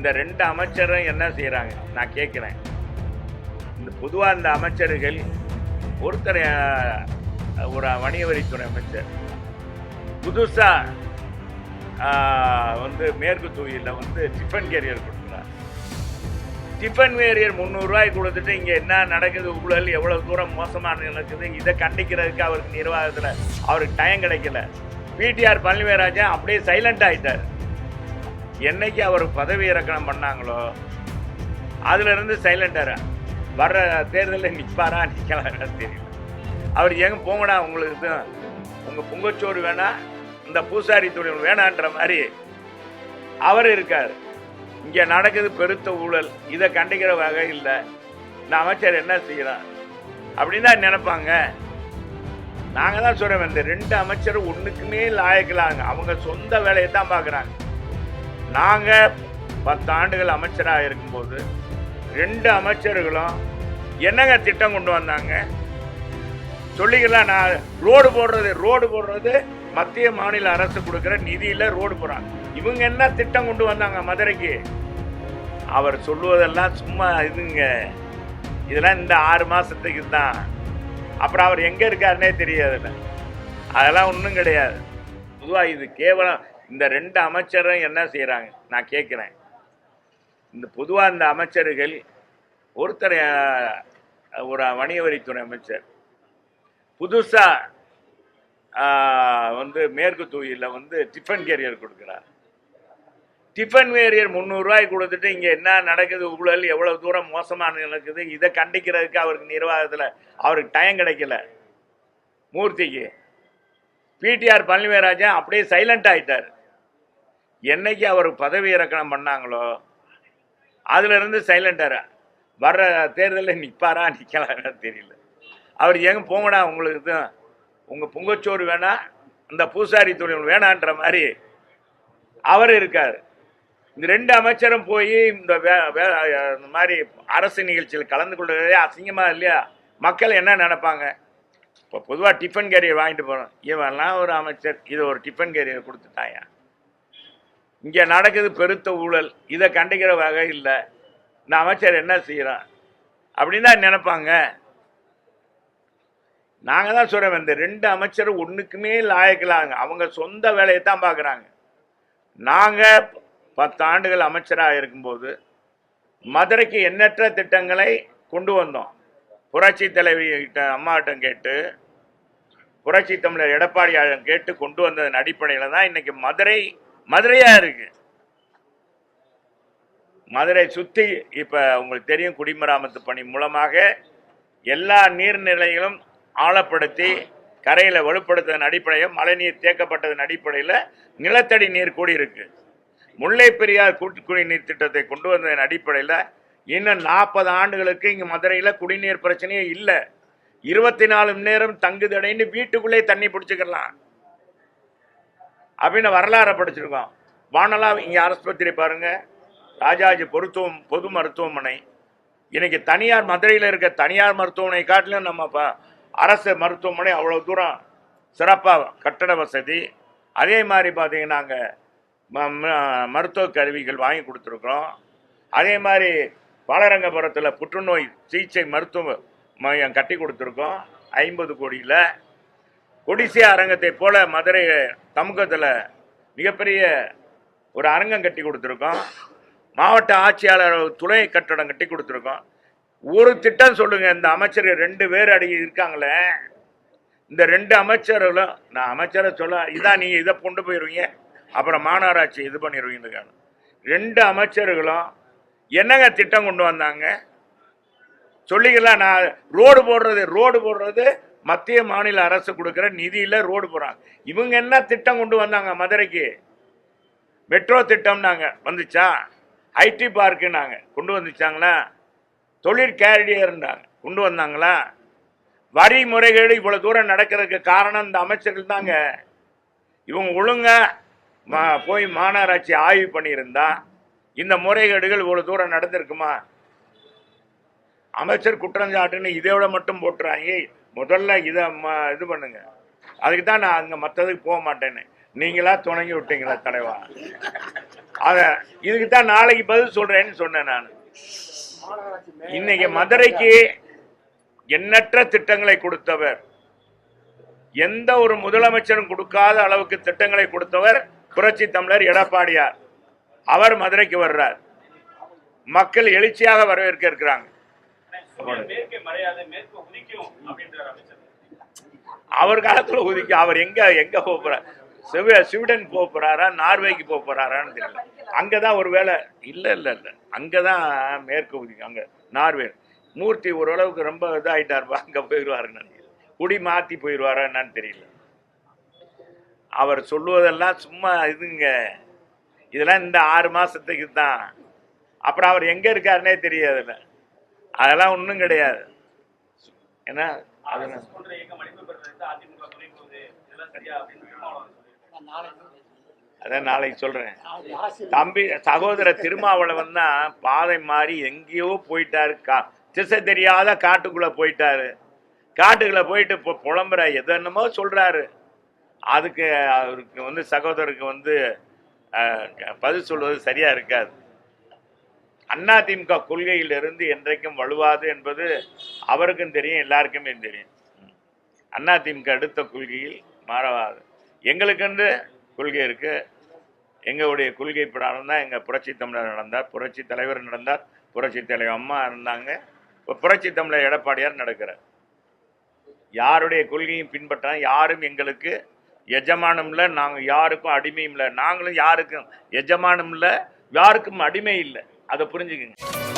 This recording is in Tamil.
இந்த ரெண்டு அமைச்சரும் என்ன செய்கிறாங்க நான் கேட்குறேன் இந்த பொதுவாக இந்த அமைச்சர்கள் ஒருத்தர் ஒரு வணிக வரித்துறை அமைச்சர் புதுசாக வந்து மேற்கு தொகுதியில் வந்து டிஃபன் கேரியர் கொடுக்குறார். டிஃபன் கேரியர் முந்நூறுரூவாய் கொடுத்துட்டு இங்கே என்ன நடக்குது? ஊழல் எவ்வளோ தூரம் மோசமான நடக்குது? இதை கண்டிக்கிறதுக்கு அவருக்கு நிர்வாகத்தில் அவருக்கு டைம் கிடைக்கல. பிடிஆர் பழனிவேராஜன் அப்படியே சைலண்ட் ஆயிட்டார். என்னைக்கு அவர் பதவி இறக்கணம் பண்ணாங்களோ அதுலேருந்து இருந்து வர்ற தேர்தலில் நிற்பாரா நிற்கலாரா தெரியல. அவர் எங்க போங்கடா உங்களுக்கு தான் உங்கள் பொங்கச்சோறு வேணா இந்த பூசாரி தொழில் வேணான்ற மாதிரி அவர் இருக்கார். இங்கே நடக்குது பெருத்த ஊழல். இதை கண்டிக்கிற வகை இல்லை. இந்த அமைச்சர் என்ன செய்கிறான் அப்படின்னு தான் நினைப்பாங்க. நாங்கள் தான் சொல்கிறோம் இந்த ரெண்டு அமைச்சர் ஒன்றுக்குமே லாயக்கலாங்க அவங்க சொந்த வேலையை தான் பார்க்குறாங்க. நாங்கள் பத்து ஆண்டுகள் அமைச்சராக இருக்கும்போது ரெண்டு அமைச்சர்களும் என்னங்க திட்டம் கொண்டு வந்தாங்க? சொல்லிக்கலாம் நான் ரோடு போடுறது ரோடு போடுறது மத்திய மாநில அரசு கொடுக்குற நிதியில் ரோடு போகிறாங்க இவங்க என்ன திட்டம் கொண்டு வந்தாங்க மதுரைக்கு? அவர் சொல்லுவதெல்லாம் சும்மா இதுங்க. இதெல்லாம் இந்த ஆறு மாதத்துக்கு தான். அப்புறம் அவர் எங்கே இருக்காருன்னே தெரியாதுல்ல. அதெல்லாம் ஒன்றும் கிடையாது. பொதுவாக இது கேவலம். இந்த ரெண்டு அமைச்சரும் என்ன செய்கிறாங்க நான் கேட்குறேன் இந்த பொதுவாக இந்த அமைச்சர்கள் ஒருத்தர் ஒரு வணிக வரித்துறை அமைச்சர். புதுசாக வந்து மேற்கு தொகுதியில் வந்து டிஃபன் கேரியர் கொடுக்குறார். டிஃபன் கேரியர் முந்நூறுரூவாய் கொடுத்துட்டு இங்கே என்ன நடக்குது ஊழல் எவ்வளோ தூரம் மோசமான நடக்குது இதை கண்டிக்கிறதுக்கு அவருக்கு நிர்வாகத்தில் அவருக்கு டைம் கிடைக்கல. மூர்த்திக்கு. பிடிஆர் பழனிவேராஜன் அப்படியே சைலண்ட் ஆகிட்டார் என்னைக்கு அவர் பதவி இறக்கணம் பண்ணாங்களோ அதுலேருந்து சைலண்டாரா வர்ற தேர்தலில் நிற்பாரா நிற்கலான்னு தெரியல. அவர் ஏங்க போங்கடா உங்களுக்கு தான். உங்கள் பொங்கச்சோறு வேணா இந்த பூசாரி தொழில் வேணான்ற மாதிரி அவர் இருக்கார். இந்த ரெண்டு அமைச்சரும் போய் இந்த வே- வே- இந்த மாதிரி அரசு நிகழ்ச்சியில் கலந்து கொள்வதே அசிங்கமாக இல்லையா? மக்கள் என்ன நினைப்பாங்க? இப்போ பொதுவாக டிஃபன் கேரியர் வாங்கிட்டு போகிறோம் இவன்லாம் ஒரு அமைச்சர் இது ஒரு டிஃபன் கேரியர் கொடுத்துட்டாயா? இங்கே நடக்குது பெருத்த ஊழல். இதை கண்டிக்கிற வகை இல்லை. இந்த அமைச்சர் என்ன செய்கிறான் அப்படின்னு தான் நினைப்பாங்க. நாங்கள் தான் சொல்கிறோம் இந்த ரெண்டு அமைச்சரும் ஒன்றுக்குமே லாயக்கலாங்க அவங்க சொந்த வேலையை தான் பார்க்குறாங்க. நாங்கள் பத்து ஆண்டுகள் அமைச்சராக இருக்கும்போது மதுரைக்கு எண்ணற்ற திட்டங்களை கொண்டு வந்தோம். புரட்சி தலைவி கிட்ட அம்மாவிட்டம் கேட்டு புரட்சி தமிழர் எடப்பாடியாளன் கேட்டு கொண்டு வந்ததன் அடிப்படையில் தான் இன்றைக்கி மதுரை மதுரையா இருக்கு. மதுரை சுத்தி இப்ப உங்களுக்கு தெரியும் குடிமராமத்து பணி மூலமாக எல்லா நீர்நிலைகளும் ஆழப்படுத்தி கரையில வலுப்படுத்ததன் அடிப்படையில் மழைநீர் தேக்கப்பட்டதன் அடிப்படையில் நிலத்தடி நீர் கூடியிருக்கு முல்லை பெரியார் கூட்டு குடிநீர் திட்டத்தை கொண்டு வந்ததன் அடிப்படையில் இன்னும் நாற்பது ஆண்டுகளுக்கு இங்க மதுரையில குடிநீர் பிரச்சனையே இல்லை. இருபத்தி நாலு மணி நேரம் தங்குதடைன்னு வீட்டுக்குள்ளே தண்ணி பிடிச்சிக்கலாம் அப்படின்னு வரலாறை படிச்சிருக்கோம். வானலா இங்கே ஆஸ்பத்திரி பாருங்க. ராஜாஜி பொருத்துவம் பொது மருத்துவமனை. இன்னைக்கு தனியார் மதுரையில் இருக்க தனியார் மருத்துவமனை காட்டிலும் நம்ம ப- அரசு மருத்துவமனை அவ்வளோ தூரம் சிறப்பாக கட்டட வசதி. அதே மாதிரி பார்த்தீங்கன்னா அங்கே மருத்துவ கருவிகள் வாங்கி கொடுத்துருக்குறோம். அதே மாதிரி பாலரங்கபுரத்தில் புற்றுநோய் சிகிச்சை மருத்துவ மையம் கட்டி கொடுத்துருக்கோம். ஐம்பது கோடியில். ஒடிசியா அரங்கத்தை போல மதுரை தமுகத்தில் மிகப்பெரிய ஒரு அரங்கம் கட்டி கொடுத்துருக்கோம். மாவட்ட ஆட்சியாளர் துணை கட்டடம் கட்டி கொடுத்துருக்கோம். ஒரு திட்டம் சொல்லுங்க இந்த அமைச்சர் ரெண்டு பேர் அடி இருக்காங்களே. இந்த ரெண்டு அமைச்சர்களும் நான் அமைச்சரை சொல்ல இதான் நீங்கள் இதை கொண்டு போயிடுவீங்க அப்புறம் மாநகராட்சி இது பண்ணிடுவீங்க ரெண்டு அமைச்சர்களும் என்னங்க திட்டம் கொண்டு வந்தாங்க? சொல்லிக்கலாம் நான் ரோடு போடுறது ரோடு போடுறது மத்திய மாநில அரசு கொடுக்குற நிதியில ரோடு போகிறாங்க இவங்க என்ன திட்டம் கொண்டு வந்தாங்க மதுரைக்கு? மெட்ரோ திட்டம்னாங்க. வந்துச்சா? ஐடி பார்க்குனாங்க. கொண்டு வந்துச்சாங்களா? தொழிற் கேரியர்னாங்க. கொண்டு வந்தாங்களா? வரி முறைகேடு இவ்வளவு தூரம் நடக்கிறதுக்கு காரணம் இந்த அமைச்சர்கள் தாங்க. இவங்க ஒழுங்க மா- போய் மாநகராட்சி ஆய்வு பண்ணியிருந்தா இந்த முறைகேடுகள் இவ்வளவு தூரம் நடந்திருக்குமா? அமைச்சர் குற்றஞ்சாட்டுன்னு இதோட மட்டும் போட்டுறாங்க. முதல்ல இதை ம- இது பண்ணுங்க. அதுக்கு தான் நான் அங்கே மற்றதுக்கு போக மாட்டேன்னு. நீங்களா துணங்கி விட்டீங்களா தலைவா? அத இதுக்கு தான் நாளைக்கு பதில் சொல்றேன்னு சொன்னேன் நான். இன்னைக்கு மதுரைக்கு எண்ணற்ற திட்டங்களை கொடுத்தவர் எந்த ஒரு முதலமைச்சரும் கொடுக்காத அளவுக்கு திட்டங்களை கொடுத்தவர் புரட்சி தமிழர் எடப்பாடியார். அவர் மதுரைக்கு வர்றார். மக்கள் எழுச்சியாக வரவேற்க இருக்கிறாங்க. அவர் காலத்துல ஒதுக்கி அவர் எங்க எங்க போக போறார்? சிவ ஸ்வீடன் போக போறாரா? நார்வேக்கு போறாரான்னு தெரியல. அங்கதான் ஒரு வேலை இல்ல இல்ல இல்ல. அங்கதான் மேற்கு ஒதுக்கி அங்க நார்வே. மூர்த்தி ஓரளவுக்கு ரொம்ப இதாயிட்டாருப்பா. அங்க போயிடுவாருன்னு நினைக்கிறேன். குடி மாத்தி போயிடுவாரா என்னன்னு தெரியல. அவர் சொல்லுவதெல்லாம் சும்மா இதுங்க. இதெல்லாம் இந்த ஆறு மாசத்துக்கு தான் அப்புறம் அவர் எங்க இருக்காருன்னே தெரியாதுல்ல. அதெல்லாம் ஒன்றும் கிடையாது. ஏன்னா அதான் நாளைக்கு சொல்றேன். தம்பி சகோதர திருமாவளவன் தான் பாதை மாறி எங்கேயோ போயிட்டாரு. கா திசை தெரியாத காட்டுக்குள்ள போயிட்டாரு. காட்டுக்குள்ள போயிட்டு இப்போ புலம்புற எது என்னமோ சொல்றாரு. அதுக்கு அவருக்கு வந்து சகோதரருக்கு வந்து பதில் சொல்வது சரியா இருக்காது. அதிமுக கொள்கையிலிருந்து என்றைக்கும் வலுவாது என்பது அவருக்கும் தெரியும் எல்லாருக்குமே தெரியும். அதிமுக அடுத்த கொள்கையில் மாறவாது. எங்களுக்கென்று கொள்கை இருக்கு. எங்களுடைய கொள்கை பிரகாரம் தான் எங்கள் புரட்சி தமிழர் நடந்தார் புரட்சி தலைவர் நடந்தார் புரட்சி தலைவர் அம்மா இருந்தாங்க. இப்போ புரட்சி தமிழர் எடப்பாடியார் நடக்கிறார். யாருடைய கொள்கையும் பின்பற்ற யாரும் எங்களுக்கு எஜமானம் இல்லை நாங்கள் யாருக்கும் அடிமையும் இல்லை. நாங்களும் யாருக்கும் எஜமானம் இல்லை யாருக்கும் அடிமை இல்லை. அதை புரிஞ்சுக்குங்க.